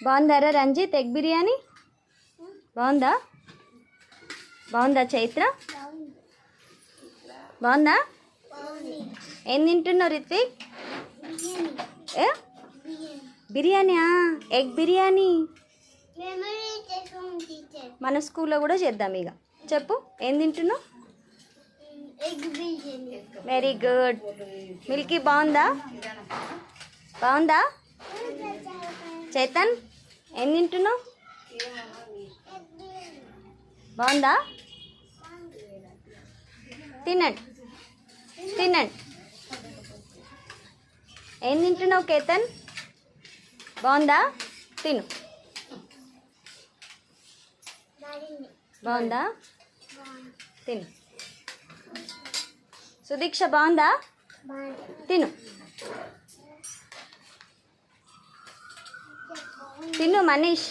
బాగుందారా Ranjith? Egg biryani? బాగుందా? బాగుందా చైత్ర? బాగుందా? ఏం తింటున్నావు రిత్విక్? ఏ? బిర్యానీయా ఎగ్ బిర్యానీ? మన స్కూల్లో కూడా చేద్దాం ఇక. చెప్పు ఏం తింటున్నావు? వెరీ గుడ్ మిల్కీ బాగుందా? బాగుందా? చైతన్ ఏం తింటున్నావు? బాగుందా? తినండి తినండి. ఏం తింటున్నావు కేతన్? బాగుందా? తిను. బాగుందా? తిను. సుదీక్ష బాగుందా? తిను. తిను మనీష్